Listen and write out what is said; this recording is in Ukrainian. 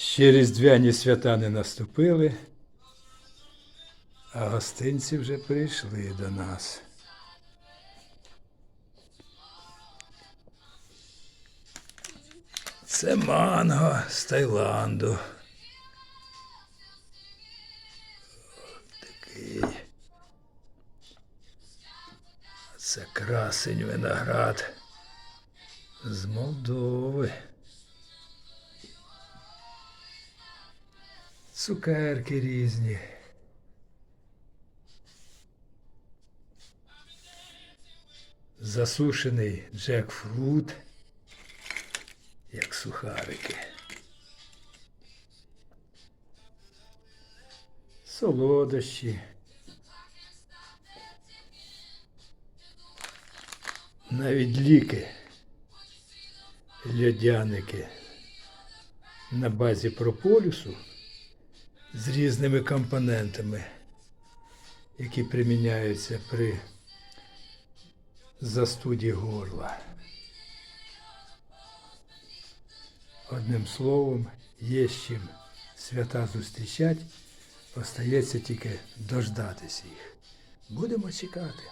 Ще різдвяні свята не наступили, а гостинці вже прийшли до нас. Це манго з Таїланду. Такий. Це красень виноград з Молдови. Цукерки різні. Засушений джекфрут, як сухарики. Солодощі. Навіть ліки, льодяники на базі прополісу з різними компонентами, які приміняються при застуді горла. Одним словом, є з чим свята зустрічать, остається тільки дождатися їх. Будемо чекати.